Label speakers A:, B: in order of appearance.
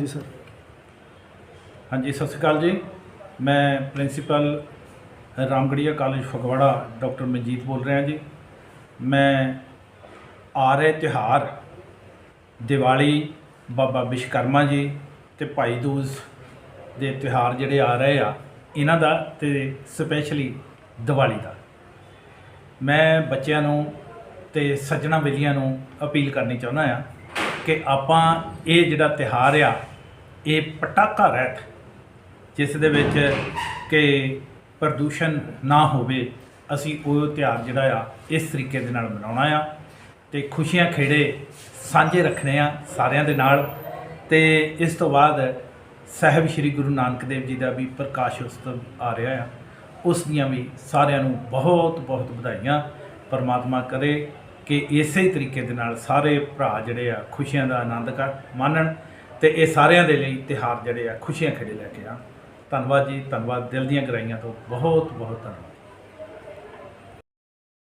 A: ਜੀ ਸਰ।
B: ਹਾਂਜੀ, ਸਤਿ ਸ਼੍ਰੀ ਅਕਾਲ ਜੀ। ਮੈਂ principal Ramgarhia college Phagwara doctor Manjit ਬੋਲ ਰਿਹਾ ਜੀ। ਮੈਂ ਆ ਰਹੇ ਤਿਉਹਾਰ ਦੀਵਾਲੀ ਬਾਬਾ ਵਿਸ਼ਕਰਮਾ ਜੀ ਤੇ ਭਾਈ ਦੂਜ ਦੇ ਤਿਉਹਾਰ ਜਿਹੜੇ ਆ ਰਹੇ ਆ, ਇਹਨਾਂ ਦਾ ਤੇ ਸਪੈਸ਼ਲੀ ਦੀਵਾਲੀ ਦਾ। ਮੈਂ ਬੱਚਿਆਂ ਨੂੰ ਤੇ ਸੱਜਣਾ ਬੇਲੀਆਂ ਨੂੰ ਅਪੀਲ ਕਰਨੀ ਚਾਹੁੰਦਾ ਆ ਕਿ ਆਪਾਂ ਇਹ ਜਿਹੜਾ ਤਿਉਹਾਰ ਆ, ਇਹ ਪਟਾਕਾ ਰਹਿਤ, ਜਿਸ ਦੇ ਵਿੱਚ ਕਿ ਪ੍ਰਦੂਸ਼ਣ ਨਾ ਹੋਵੇ, ਅਸੀਂ ਉਹ ਤਿਉਹਾਰ ਜਿਹੜਾ ਆ, ਇਸ ਤਰੀਕੇ ਦੇ ਨਾਲ ਮਨਾਉਣਾ ਆ। ਤੇ ਖੁਸ਼ੀਆਂ ਖੇੜੇ ਸਾਂਝੇ ਰੱਖਣੇ ਆ ਸਾਰਿਆਂ ਦੇ ਨਾਲ। ਤੇ ਇਸ ਤੋਂ ਬਾਅਦ ਸਾਹਿਬ ਸ੍ਰੀ ਗੁਰੂ ਨਾਨਕ ਦੇਵ ਜੀ ਦਾ ਵੀ ਪ੍ਰਕਾਸ਼ ਉਤਸਵ ਆ ਰਿਹਾ ਆ। ਉਸ ਦੀਆਂ ਵੀ ਸਾਰਿਆਂ ਨੂੰ ਬਹੁਤ ਬਹੁਤ ਵਧਾਈਆਂ। ਪਰਮਾਤਮਾ ਕਰੇ ਕਿ ਇਸੇ ਤਰੀਕੇ ਦੇ ਨਾਲ ਸਾਰੇ ਭਰਾ ਜਿਹੜੇ ਆ ਖੁਸ਼ੀਆਂ ਦਾ ਆਨੰਦ ਕਰ ਮਾਣਨ ਤੇ ਇਹ ਸਾਰਿਆਂ ਦੇ ਲਈ ਤਿਹਾਰ ਜਿਹੜੇ ਆ ਖੁਸ਼ੀਆਂ ਖੇੜੇ ਲੈ ਕੇ ਆ। ਧੰਨਵਾਦ ਜੀ, ਧੰਨਵਾਦ ਦਿਲ ਦੀਆਂ ਗਰਾਈਆਂ ਤੋਂ ਬਹੁਤ ਬਹੁਤ ਧੰਨਵਾਦ।